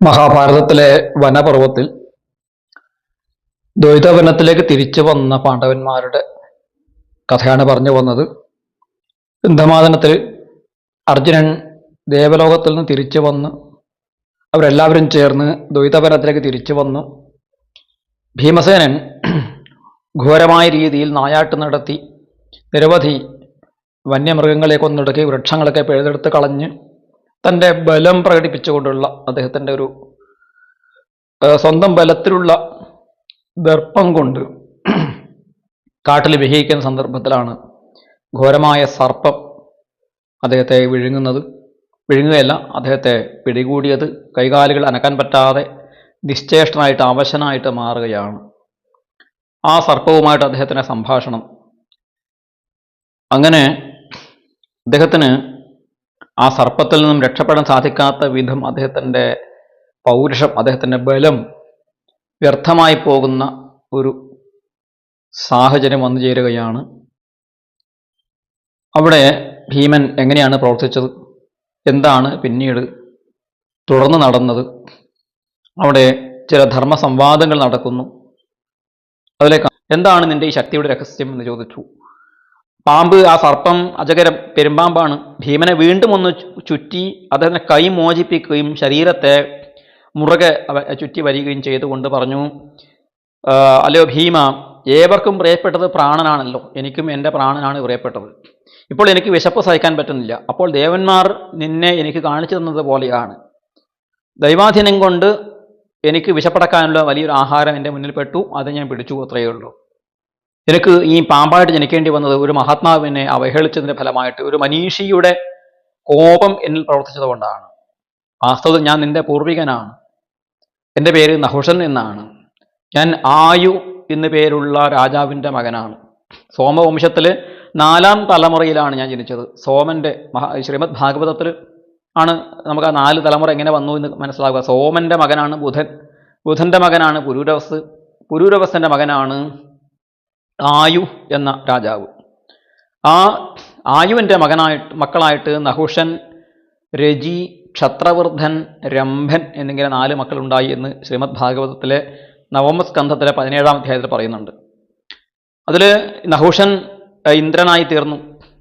മഹാഭാരതത്തിലെ വനപർവത്തിൽ ദ്വൈതവനത്തിലേക്ക് തിരിച്ചു വന്ന പാണ്ഡവന്മാരുടെ കഥയാണ് പറഞ്ഞു വന്നത്. ഗന്ധമാദനത്തിൽ അർജുനൻ ദേവലോകത്തിൽ നിന്ന് തിരിച്ചു വന്ന് അവരെല്ലാവരും ചേർന്ന് ദ്വൈതവനത്തിലേക്ക് തിരിച്ചു വന്നു. ഭീമസേനൻ ഘോരമായ രീതിയിൽ നായാട്ട് നടത്തി നിരവധി വന്യമൃഗങ്ങളെ കൊന്നൊടുക്കി വൃക്ഷങ്ങളൊക്കെ പിഴുതെടുത്ത് കളഞ്ഞ് തന്റെ ബലം പ്രകടിപ്പിച്ചുകൊണ്ടുള്ള അദ്ദേഹത്തിന്റെ ഒരു സ്വന്തം ബലത്തിലുള്ള ദർപ്പം കൊണ്ട് കാട്ടിൽ വിഹയിക്കുന്ന സന്ദർഭത്തിലാണ് ഘോരമായ സർപ്പം അദ്ദേഹത്തെ വിഴുങ്ങുന്നത്. വിഴുങ്ങുകയല്ല അദ്ദേഹത്തെ പിടികൂടിയത് കൈകാലുകൾ അനക്കാൻ പറ്റാതെ നിശ്ചേഷ്ടനായിട്ട് അവശനായിട്ട് മാറുകയാണ്. ആ സർപ്പവുമായിട്ട് അദ്ദേഹത്തിന്റെ സംഭാഷണം. അങ്ങനെ അദ്ദേഹത്തിന് ആ സർപ്പത്തിൽ നിന്നും രക്ഷപ്പെടാൻ സാധിക്കാത്ത വിധം അദ്ദേഹത്തിന്റെ പൗരുഷം അദ്ദേഹത്തിന്റെ ബലം വ്യർത്ഥമായി പോകുന്ന ഒരു സാഹചര്യം വന്നു ചേരുകയാണ്. അവിടെ ഭീമൻ എങ്ങനെയാണ് പ്രവർത്തിച്ചത്? എന്താണ് പിന്നീട് തുടർന്ന് നടന്നത്? അവിടെ ചില ധർമ്മ സംവാദങ്ങൾ നടക്കുന്നു. അതിലേക്ക് എന്താണ് നിന്റെ ഈ ശക്തിയുടെ രഹസ്യം എന്ന് ചോദിച്ചു. പാമ്പ് ആ സർപ്പം അജകരം പെരുമ്പാമ്പാണ്. ഭീമനെ വീണ്ടും ഒന്ന് ചുറ്റി അദ്ദേഹത്തിന്റെ കൈ മോചിപ്പിക്കുകയും ശരീരത്തെ മുറുകെ ചുറ്റി വരികയും ചെയ്തുകൊണ്ട് പറഞ്ഞു "ആ, അല്ലയോ ഭീമ ഏവർക്കും പ്രിയപ്പെട്ടത് പ്രാണനാണല്ലോ. എനിക്കും എന്റെ പ്രാണനാണ് പ്രിയപ്പെട്ടത്. ഇപ്പോൾ എനിക്ക് വിശപ്പ് സഹിക്കാൻ പറ്റുന്നില്ല. അപ്പോൾ ദേവന്മാർ നിന്നെ എനിക്ക് കാണിച്ചു തന്നത് പോലെയാണ്. ദൈവാധീനം കൊണ്ട് എനിക്ക് വിശപ്പടക്കാനുള്ള വലിയൊരു ആഹാരം എന്റെ മുന്നിൽ പെട്ടു. അത് ഞാൻ പിടിച്ചു അത്രയേ ഉള്ളൂ. എനിക്ക് ഈ പാമ്പായിട്ട് ജനിക്കേണ്ടി വന്നത് ഒരു മഹാത്മാവിനെ അവഹേളിച്ചതിന്റെ ഫലമായിട്ട് ഒരു മനീഷിയുടെ കോപം എന്നിൽ പ്രവർത്തിച്ചത് കൊണ്ടാണ്. വാസ്തവത്തിൽ ഞാൻ നിന്റെ പൂർവികനാണ്. എന്റെ പേര് നഹുഷൻ എന്നാണ്. ഞാൻ ആയു എന്നു പേരുള്ള രാജാവിന്റെ മകനാണ്. സോമവംശത്തിൽ നാലാം തലമുറയിലാണ് ഞാൻ ജനിച്ചത്. സോമന്റെ മഹാ ശ്രീമദ് ഭാഗവതത്തിൽ ആണ് നമുക്ക് ആ നാല് തലമുറ എങ്ങനെ വന്നു എന്ന് മനസ്സിലാക്കുക സോമന്റെ മകനാണ് ബുധൻ. ബുധന്റെ മകനാണ് പുരൂരവസ്. പുരൂരവസന്റെ മകനാണ് ആയു എന്ന രാജാവ്. ആ ആയുവിന്റെ മകനായിട്ട് മക്കളായിട്ട് നഹുഷൻ രജി ക്ഷത്രവർദ്ധൻ രംഭൻ എന്നിങ്ങനെ നാല് മക്കളുണ്ടായി എന്ന് ശ്രീമദ് ഭാഗവതത്തിലെ നവമസ്കന്ധത്തിലെ പതിനേഴാം അധ്യായത്തിൽ പറയുന്നുണ്ട്. അതിൽ നഹുഷൻ ഇന്ദ്രനായി തീർന്നു.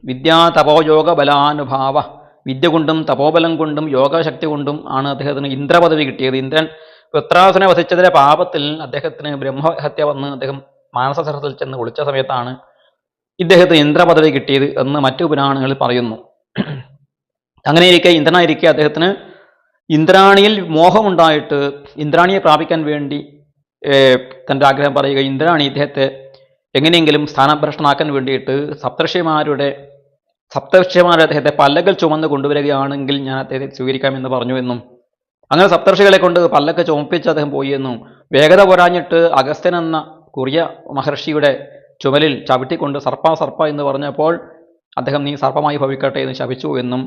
വിദ്യാ തപോയോഗ ബലാനുഭാവ. വിദ്യ കൊണ്ടും തപോബലം കൊണ്ടും യോഗശക്തി കൊണ്ടും ആണ് അദ്ദേഹത്തിന് ഇന്ദ്രപദവി കിട്ടിയത്. ഇന്ദ്രൻ വൃത്രാസുനെ വധിച്ചതിലെ പാപത്തിൽ അദ്ദേഹത്തിന് ബ്രഹ്മഹത്യ വന്ന് അദ്ദേഹം മാനസസരത്തിൽ ചെന്ന് കുളിച്ച സമയത്താണ് ഇദ്ദേഹത്തെ ഇന്ദ്രപദവി കിട്ടിയത് എന്ന് മറ്റു പുരാണങ്ങൾ പറയുന്നു. അങ്ങനെ ഇരിക്കെ ഇന്ദ്രനായിരിക്കെ അദ്ദേഹത്തിന് ഇന്ദ്രാണിയിൽ മോഹമുണ്ടായിട്ട് ഇന്ദ്രാണിയെ പ്രാപിക്കാൻ വേണ്ടി തന്റെ ആഗ്രഹം പറയുക ഇന്ദ്രാണി ഇദ്ദേഹത്തെ എങ്ങനെയെങ്കിലും സ്ഥാനഭ്രഷ്ടനാക്കാൻ വേണ്ടിയിട്ട് സപ്തർഷിമാരുടെ സപ്തർഷിമാരുടെ അദ്ദേഹത്തെ പല്ലകൾ ചുമന്ന് കൊണ്ടുവരികയാണെങ്കിൽ ഞാൻ അദ്ദേഹത്തെ സ്വീകരിക്കാമെന്ന് പറഞ്ഞു എന്നും അങ്ങനെ സപ്തർഷികളെ കൊണ്ട് പല്ലൊക്കെ ചുമപ്പിച്ച് അദ്ദേഹം പോയി എന്നും വേഗത പോരാഞ്ഞിട്ട് അഗസ്ത്യൻ എന്ന കുറിയ മഹർഷിയുടെ ചുമലിൽ ചവിട്ടിക്കൊണ്ട് സർപ്പ സർപ്പ എന്ന് പറഞ്ഞപ്പോൾ അദ്ദേഹം നീ സർപ്പമായി ഭവിക്കട്ടെ എന്ന് ശപിച്ചു എന്നും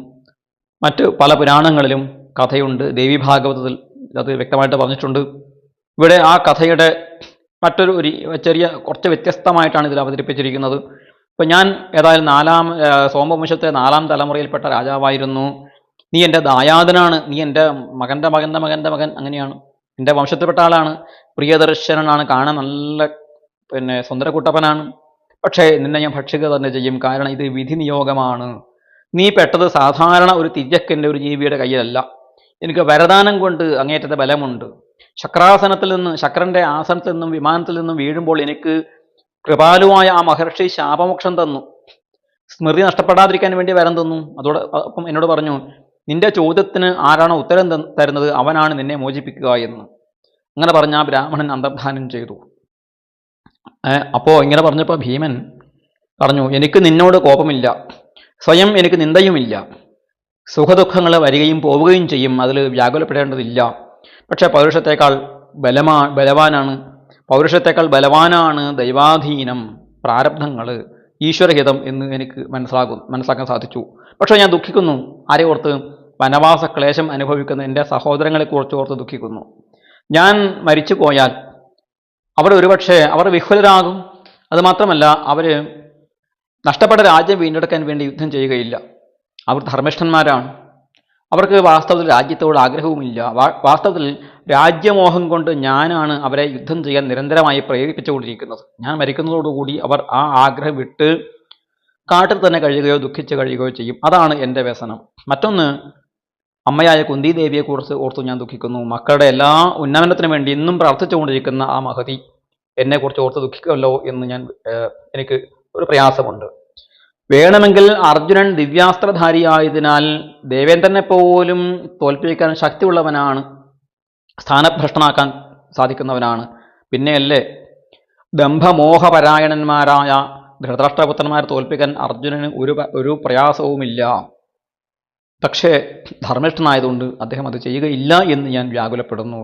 മറ്റ് പല പുരാണങ്ങളിലും കഥയുണ്ട്. ദേവി ഭാഗവതത്തിൽ അത് വ്യക്തമായിട്ട് പറഞ്ഞിട്ടുണ്ട്. ഇവിടെ ആ കഥയുടെ മറ്റൊരു ഒരു ചെറിയ കുറച്ച് വ്യത്യസ്തമായിട്ടാണ് ഇതിൽ അവതരിപ്പിച്ചിരിക്കുന്നത്. ഇപ്പം ഞാൻ ഏതായാലും നാലാം സോമവംശത്തെ നാലാം തലമുറയിൽപ്പെട്ട രാജാവായിരുന്നു. നീ എന്റെ ദായാദനാണ് നീ എന്റെ മകന്റെ മകന്റെ മകന്റെ മകൻ അങ്ങനെയാണ്. എന്റെ വംശത്തിൽപ്പെട്ട ആളാണ്. പ്രിയദർശനനാണ്. കാണാൻ നല്ല പിന്നെ സുന്ദരക്കുട്ടപ്പനാണ് പക്ഷേ നിന്നെ ഞാൻ ഭക്ഷിക്കുക തന്നെ ചെയ്യും. കാരണം ഇത് വിധി നിയോഗമാണ് നീ പെട്ടത് സാധാരണ ഒരു തിജക്കന്റെ ഒരു ജീവിയുടെ കയ്യിലല്ല. എനിക്ക് വരദാനം കൊണ്ട് അങ്ങേറ്റത്തെ ബലമുണ്ട്. ശക്രാസനത്തിൽ നിന്ന് ശക്രന്റെ ആസനത്തിൽ നിന്നും വിമാനത്തിൽ നിന്നും വീഴുമ്പോൾ എനിക്ക് കൃപാലുവായ ആ മഹർഷി ശാപമോക്ഷം തന്നു. സ്മൃതി നഷ്ടപ്പെടാതിരിക്കാൻ വേണ്ടി വരം തന്നു. അതോടെ അപ്പം എന്നോട് പറഞ്ഞു നിന്റെ ചോദ്യത്തിന് ആരാണോ ഉത്തരം തരുന്നത് അവനാണ് നിന്നെ മോചിപ്പിക്കുക എന്ന്. അങ്ങനെ പറഞ്ഞ ആ ബ്രാഹ്മണൻ അന്തർധാനം ചെയ്തു. ഏഹ് അപ്പോ ഇങ്ങനെ പറഞ്ഞപ്പോൾ ഭീമൻ പറഞ്ഞു എനിക്ക് നിന്നോട് കോപമില്ല. സ്വയം എനിക്ക് നിന്ദയുമില്ല. സുഖദുഃഖങ്ങൾ വരികയും പോവുകയും ചെയ്യും. അതിൽ വ്യാകുലപ്പെടേണ്ടതില്ല. പക്ഷെ പൗരുഷത്തേക്കാൾ ബലമാ ബലവാനാണ്. പൗരുഷത്തേക്കാൾ ബലവാനാണ് ദൈവാധീനം പ്രാരബ്ധങ്ങൾ ഈശ്വരഹിതം എന്ന് എനിക്ക് മനസ്സിലാകും മനസ്സിലാക്കാൻ സാധിച്ചു. പക്ഷേ ഞാൻ ദുഃഖിക്കുന്നു. ആരെ ഓർത്ത്? വനവാസ ക്ലേശം അനുഭവിക്കുന്ന എന്റെ സഹോദരങ്ങളെ കുറിച്ച് ഓർത്ത് ദുഃഖിക്കുന്നു. ഞാൻ മരിച്ചു പോയാൽ അവർ ഒരുപക്ഷെ അവർ വിഹ്വലരാകും. അതുമാത്രമല്ല അവർ നഷ്ടപ്പെട്ട രാജ്യം വീണ്ടെടുക്കാൻ വേണ്ടി യുദ്ധം ചെയ്യുകയില്ല. അവർ ധർമ്മിഷ്ഠന്മാരാണ്. അവർക്ക് വാസ്തവത്തിൽ രാജ്യത്തോട് ആഗ്രഹവുമില്ല. വാസ്തവത്തിൽ രാജ്യമോഹം കൊണ്ട് ഞാനാണ് അവരെ യുദ്ധം ചെയ്യാൻ നിരന്തരമായി പ്രേരിപ്പിച്ചുകൊണ്ടിരിക്കുന്നത്. ഞാൻ മരിക്കുന്നതോടുകൂടി അവർ ആ ആഗ്രഹം വിട്ട് കാട്ടിൽ തന്നെ കഴിയുകയോ ദുഃഖിച്ച് കഴിയുകയോ ചെയ്യും. അതാണ് എന്റെ വ്യസനം. മറ്റൊന്ന് അമ്മയായ കുന്തി ദേവിയെക്കുറിച്ച് ഓർത്തു ഞാൻ ദുഃഖിക്കുന്നു. മക്കളുടെ എല്ലാ ഉന്നമനത്തിനു വേണ്ടി ഇന്നും പ്രാർത്ഥിച്ചുകൊണ്ടിരിക്കുന്ന ആ മഹതി എന്നെക്കുറിച്ച് ഓർത്ത് ദുഃഖിക്കുമല്ലോ എന്ന് ഞാൻ എനിക്ക് ഒരു പ്രയാസമുണ്ട്. വേണമെങ്കിൽ അർജുനൻ ദിവ്യാസ്ത്രധാരിയായതിനാൽ ദേവേന്ദ്രനെ പോലും തോൽപ്പിക്കാൻ ശക്തിയുള്ളവനാണ് സ്ഥാനഭ്രഷ്ടനാക്കാൻ സാധിക്കുന്നവനാണ്. പിന്നെയല്ലേ ദംഭമോഹപരായണന്മാരായ ധൃതരാഷ്ട്രപുത്രന്മാരെ തോൽപ്പിക്കാൻ അർജുനന് ഒരു ഒരു പ്രയാസവുമില്ല. പക്ഷേ ധർമ്മിഷ്ഠനായതുകൊണ്ട് അദ്ദേഹം അത് ചെയ്യുകയില്ല എന്ന് ഞാൻ വ്യാകുലപ്പെടുന്നു.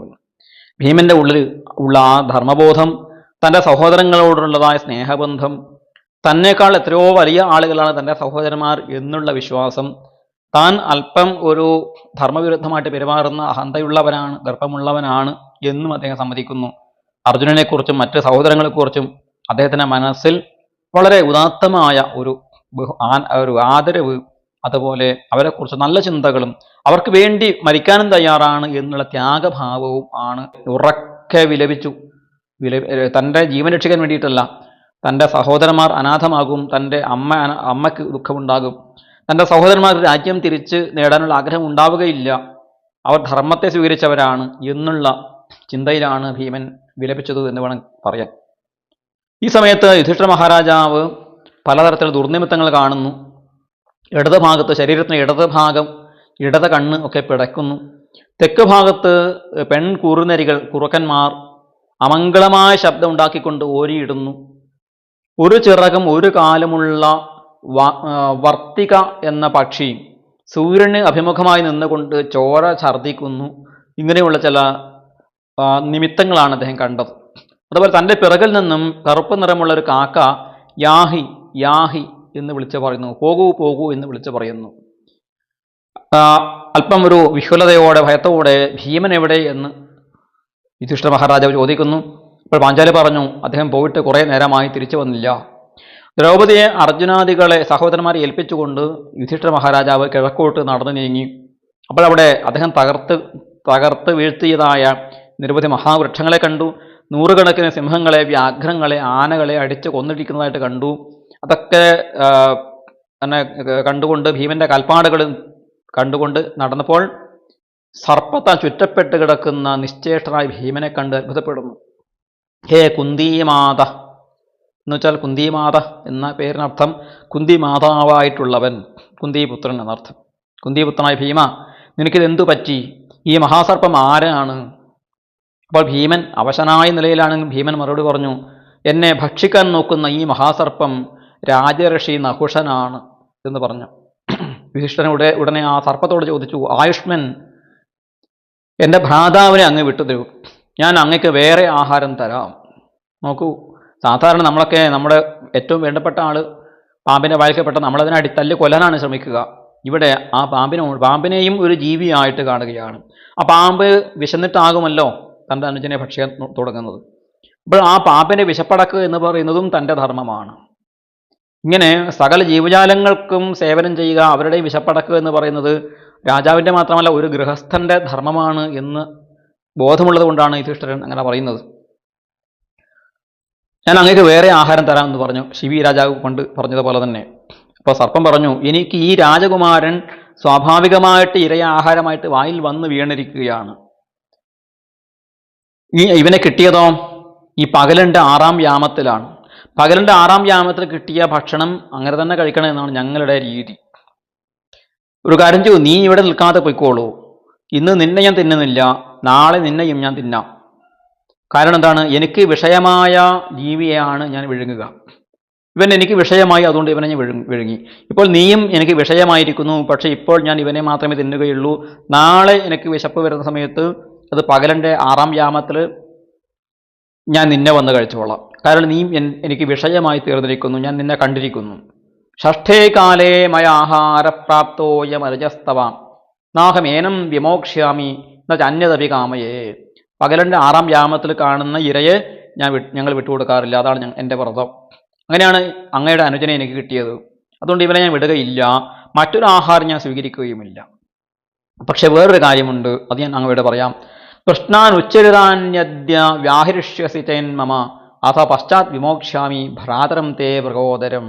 ഭീമന്റെ ഉള്ളിൽ ഉള്ള ആ ധർമ്മബോധം തന്റെ സഹോദരങ്ങളോടുള്ളതായ സ്നേഹബന്ധം തന്നേക്കാൾ എത്രയോ വലിയ ആളുകളാണ് തന്റെ സഹോദരന്മാർ എന്നുള്ള വിശ്വാസം താൻ അല്പം ഒരു ധർമ്മവിരുദ്ധമായിട്ട് പെരുമാറുന്ന അഹന്തയുള്ളവനാണ് ഗർഭമുള്ളവനാണ് എന്നും അദ്ദേഹം സമ്മതിക്കുന്നു. അർജുനനെക്കുറിച്ചും മറ്റ് സഹോദരങ്ങളെക്കുറിച്ചും അദ്ദേഹത്തിന്റെ മനസ്സിൽ വളരെ ഉദാത്തമായ ഒരു ഒരു ആദരവ് അതുപോലെ അവരെക്കുറിച്ച് നല്ല ചിന്തകളും അവർക്ക് വേണ്ടി മരിക്കാനും തയ്യാറാണ് എന്നുള്ള ത്യാഗഭാവവും ആണ് ഉറക്കെ വിലപിച്ചു. വില തന്റെ ജീവൻ രക്ഷിക്കാൻ വേണ്ടിയിട്ടല്ല. തന്റെ സഹോദരന്മാർ അനാഥമാകും തന്റെ അമ്മ അമ്മയ്ക്ക് ദുഃഖമുണ്ടാകും. തന്റെ സഹോദരന്മാർ രാജ്യം തിരിച്ച് നേടാനുള്ള ആഗ്രഹം ഉണ്ടാവുകയില്ല. അവർ ധർമ്മത്തെ സ്വീകരിച്ചവരാണ് എന്നുള്ള ചിന്തയിലാണ് ഭീമൻ വിലപിച്ചത് എന്ന് വേണം പറയാൻ. ഈ സമയത്ത് യുധിഷ്ഠിര മഹാരാജാവ് പലതരത്തിലുള്ള ദുർനിമിത്തങ്ങൾ കാണുന്നു. ഇടത് ഭാഗത്ത് ശരീരത്തിന് ഇടത് ഭാഗം ഇടത് കണ്ണ് ഒക്കെ പിടയ്ക്കുന്നു. തെക്ക് ഭാഗത്ത് പെൺ കുറുനരികൾ കുറുക്കന്മാർ അമംഗളമായ ശബ്ദം ഉണ്ടാക്കിക്കൊണ്ട് ഓരിയിടുന്നു. ഒരു ചിറകും ഒരു കാലുമുള്ള വർത്തിക എന്ന പക്ഷി സൂര്യന് അഭിമുഖമായി നിന്നുകൊണ്ട് ചോര ഛർദ്ദിക്കുന്നു. ഇങ്ങനെയുള്ള ചില നിമിത്തങ്ങളാണ് അദ്ദേഹം കണ്ടത്. അതുപോലെ തന്റെ പിറകിൽ നിന്നും കറുപ്പ് നിറമുള്ള ഒരു കാക്ക യാഹി യാഹി എന്ന് വിളിച്ച് പറയുന്നു. പോകൂ പോകൂ എന്ന് വിളിച്ച് പറയുന്നു. അല്പം ഒരു വിഹുലതയോടെ ഭയത്തോടെ ഭീമൻ എവിടെ എന്ന് യുധിഷ്ഠ മഹാരാജാവ് ചോദിക്കുന്നു. അപ്പോൾ പാഞ്ചാലി പറഞ്ഞു അദ്ദേഹം പോയിട്ട് കുറേ നേരമായി തിരിച്ചു വന്നില്ല. ദ്രൗപതിയെ അർജുനാദികളെ സഹോദരന്മാരെ ഏൽപ്പിച്ചുകൊണ്ട് യുധിഷ്ഠ മഹാരാജാവ് കിഴക്കോട്ട് നടന്നു നീങ്ങി. അപ്പോൾ അവിടെ അദ്ദേഹം തകർത്ത് തകർത്ത് വീഴ്ത്തിയതായ നിരവധി മഹാവൃക്ഷങ്ങളെ കണ്ടു. നൂറുകണക്കിന് സിംഹങ്ങളെ വ്യാഘ്രങ്ങളെ ആനകളെ അടിച്ച് കൊന്നിരിക്കുന്നതായിട്ട് കണ്ടു. അതൊക്കെ തന്നെ കണ്ടുകൊണ്ട് ഭീമന്റെ കൽപ്പാടുകൾ കണ്ടുകൊണ്ട് നടന്നപ്പോൾ സർപ്പത്താൽ ചുറ്റപ്പെട്ട് കിടക്കുന്ന നിശ്ചേഷ്ടനായ ഭീമനെ കണ്ട് അത്ഭുതപ്പെടുന്നു. ഹേ കുന്തിമാത. എന്ന് വെച്ചാൽ കുന്തിമാത എന്ന പേരിനർത്ഥം കുന്തി മാതാവായിട്ടുള്ളവൻ കുന്തിപുത്രൻ എന്നർത്ഥം. കുന്തിപുത്രനായ ഭീമ നിനക്കിതെന്തു പറ്റി? ഈ മഹാസർപ്പം ആരാണ്? അപ്പോൾ ഭീമൻ അവശനായ നിലയിലാണെങ്കിൽ ഭീമൻ മറുപടി പറഞ്ഞു. എന്നെ ഭക്ഷിക്കാൻ നോക്കുന്ന ഈ മഹാസർപ്പം രാജഋഷി നഹുഷനാണ് എന്ന് പറഞ്ഞു. യുധിഷ്ഠനുടെ ഉടനെ ആ സർപ്പത്തോട് ചോദിച്ചു ആയുഷ്മൻ എന്റെ ഭ്രാതാവിനെ അങ്ങ് വിട്ടുതരൂ. ഞാൻ അങ്ങക്ക് വേറെ ആഹാരം തരാം. നോക്കൂ സാധാരണ നമ്മളൊക്കെ നമ്മുടെ ഏറ്റവും വേണ്ടപ്പെട്ട ആൾ പാമ്പിനെ വായിക്കപ്പെട്ട നമ്മളതിനെ അടി തല്ല് കൊല്ലാനാണ് ശ്രമിക്കുക. ഇവിടെ ആ പാമ്പിനെ പാമ്പിനെയും ഒരു ജീവിയായിട്ട് കാണുകയാണ്. ആ പാമ്പ് വിശന്നിട്ടാകുമല്ലോ തന്റെ അനുജനെ ഭക്ഷിക്കാൻ തുടങ്ങുന്നത്. അപ്പോൾ ആ പാമ്പിനെ വിശപ്പടക്കുക എന്ന് പറയുന്നതും തന്റെ ധർമ്മമാണ്. ഇങ്ങനെ സകല ജീവജാലങ്ങൾക്കും സേവനം ചെയ്യുക അവരുടെയും വിശപ്പടക്കുക എന്ന് പറയുന്നത് രാജാവിന്റെ മാത്രമല്ല ഒരു ഗൃഹസ്ഥന്റെ ധർമ്മമാണ് എന്ന് ബോധമുള്ളത് കൊണ്ടാണ് യുധിഷ്ഠിരൻ അങ്ങനെ പറയുന്നത്. ഞാൻ അങ്ങേക്ക് വേറെ ആഹാരം തരാം എന്ന് പറഞ്ഞു ശിവി രാജാവ് കൊണ്ട് പറഞ്ഞതുപോലെ തന്നെ. അപ്പോൾ സർപ്പം പറഞ്ഞു എനിക്ക് ഈ രാജകുമാരൻ സ്വാഭാവികമായിട്ട് ഇരയ ആഹാരമായിട്ട് വായിൽ വന്ന് വീണിരിക്കുകയാണ്. ഈ ഇവനെ കിട്ടിയതോ? ഈ പകലിന്റെ ആറാം യാമത്തിലാണ് പകലിന്റെ ആറാം യാമത്തിൽ കിട്ടിയ ഭക്ഷണം അങ്ങനെ തന്നെ കഴിക്കണം എന്നാണ് ഞങ്ങളുടെ രീതി. ഒരു കാര്യം ചെയ്യൂ നീ ഇവിടെ നിൽക്കാതെ പോയിക്കോളൂ. ഇന്ന് നിന്നെ ഞാൻ തിന്നുന്നില്ല നാളെ നിന്നെയും ഞാൻ തിന്നാം. കാരണം എന്താണ്? എനിക്ക് വിഷയമായ ജീവിയാണ് ഞാൻ വിഴുങ്ങുക. ഇവൻ എനിക്ക് വിഷയമായി അതുകൊണ്ട് ഇവനെ ഞാൻ വിഴുങ്ങി ഇപ്പോൾ നീയും എനിക്ക് വിഷയമായിരിക്കുന്നു പക്ഷേ ഇപ്പോൾ ഞാൻ ഇവനെ മാത്രമേ തിന്നുകയുള്ളൂ. നാളെ എനിക്ക് വിശപ്പ് വരുന്ന സമയത്ത് അത് പകലന്റെ ആറാം യാമത്തിൽ ഞാൻ നിന്നെ വന്ന് കഴിച്ചോളാം. കാരണം നീ എനിക്ക് വിഷയമായി തീർന്നിരിക്കുന്നു ഞാൻ നിന്നെ കണ്ടിരിക്കുന്നു. ഷഷ്ഠേ കാലേ മയാഹാരപ്രാപ്തോയമരജസ്തവാം നാഹമേനം വിമോക്ഷ്യാമി അന്യതപി കാമയേ. പകലന്റെ ആറാം യാമത്തിൽ കാണുന്ന ഇരയെ ഞാൻ വിട്ട് ഞങ്ങൾ വിട്ടുകൊടുക്കാറില്ല അതാണ് എന്റെ വ്രതം. അങ്ങനെയാണ് അങ്ങയുടെ അനുജനെ എനിക്ക് കിട്ടിയത്. അതുകൊണ്ട് ഇവനെ ഞാൻ വിടുകയില്ല മറ്റൊരു ആഹാരം ഞാൻ സ്വീകരിക്കുകയുമില്ല. പക്ഷെ വേറൊരു കാര്യമുണ്ട് അത് ഞാൻ അങ്ങോട്ട് പറയാം. കൃഷ്ണാൻ ഉച്ചരിതാന്യദ്യ വ്യാഹരിഷ്യസി മമ അഥ പശ്ചാത് വിമോക്ഷാമി ഭ്രാതരം തേ വൃഗോദരം.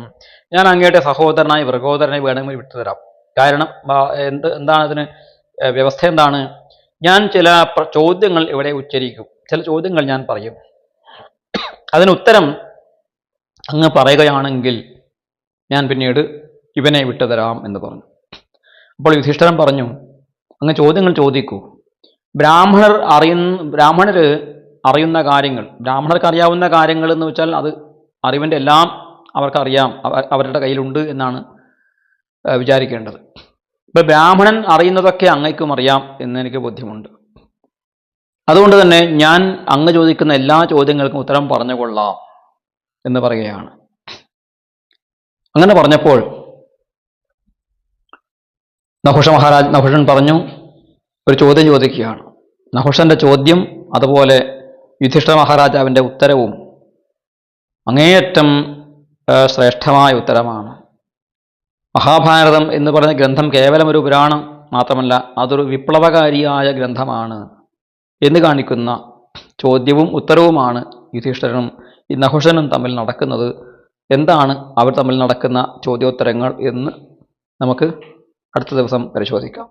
ഞാൻ അങ്ങയുടെ സഹോദരനായി വൃഗോദരനെ വേണമെങ്കിൽ വിട്ടുതരാം. കാരണം എന്ത് എന്താണ് അതിന് വ്യവസ്ഥ എന്താണ്? ഞാൻ ചില ചോദ്യങ്ങൾ ഇവിടെ ഉച്ചരിക്കും. ചില ചോദ്യങ്ങൾ ഞാൻ പറയും. അതിന് ഉത്തരം അങ്ങ് പറയുകയാണെങ്കിൽ ഞാൻ പിന്നീട് ഇവനെ വിട്ടുതരാം എന്ന് പറഞ്ഞു. അപ്പോൾ യുധിഷ്ഠിരൻ പറഞ്ഞു അങ്ങ് ചോദ്യങ്ങൾ ചോദിക്കൂ. ബ്രാഹ്മണർ അറിയുന്ന ബ്രാഹ്മണർ അറിയുന്ന കാര്യങ്ങൾ ബ്രാഹ്മണർക്ക് അറിയാവുന്ന കാര്യങ്ങൾ എന്ന് വെച്ചാൽ അത് അറിവിന്റെ എല്ലാം അവർക്കറിയാം അവ- അവരുടെ കയ്യിലുണ്ട് എന്നാണ് വിചാരിക്കേണ്ടത്. ഇപ്പം ബ്രാഹ്മണൻ അറിയുന്നതൊക്കെ അങ്ങയ്ക്കും അറിയാം എന്ന് എനിക്ക് ബോധ്യമുണ്ട്. അതുകൊണ്ട് തന്നെ ഞാൻ അങ്ങ് ചോദിക്കുന്ന എല്ലാ ചോദ്യങ്ങൾക്കും ഉത്തരം പറഞ്ഞുകൊള്ളാം എന്ന് പറയുകയാണ്. അങ്ങനെ പറഞ്ഞപ്പോൾ നഹുഷ മഹാരാജ് നഹുഷൻ പറഞ്ഞു ഒരു ചോദ്യം ചോദിക്കുകയാണ്. നഹുഷന്റെ ചോദ്യം അതുപോലെ യുധിഷ്ഠിര മഹാരാജാവിന്റെ ഉത്തരവും അങ്ങേയറ്റം ശ്രേഷ്ഠമായ ഉത്തരമാണ്. മഹാഭാരതം എന്ന് പറയുന്ന ഗ്രന്ഥം കേവലം ഒരു പുരാണം മാത്രമല്ല അതൊരു വിപ്ലവകാരിയായ ഗ്രന്ഥമാണ് എന്ന് കാണിക്കുന്ന ചോദ്യവും ഉത്തരവുമാണ് യുധിഷ്ഠരനും നഹുഷനും തമ്മിൽ നടക്കുന്നത്. എന്താണ് അവർ തമ്മിൽ നടക്കുന്ന ചോദ്യോത്തരങ്ങൾ എന്ന് നമുക്ക് അടുത്ത ദിവസം പരിശോധിക്കാം.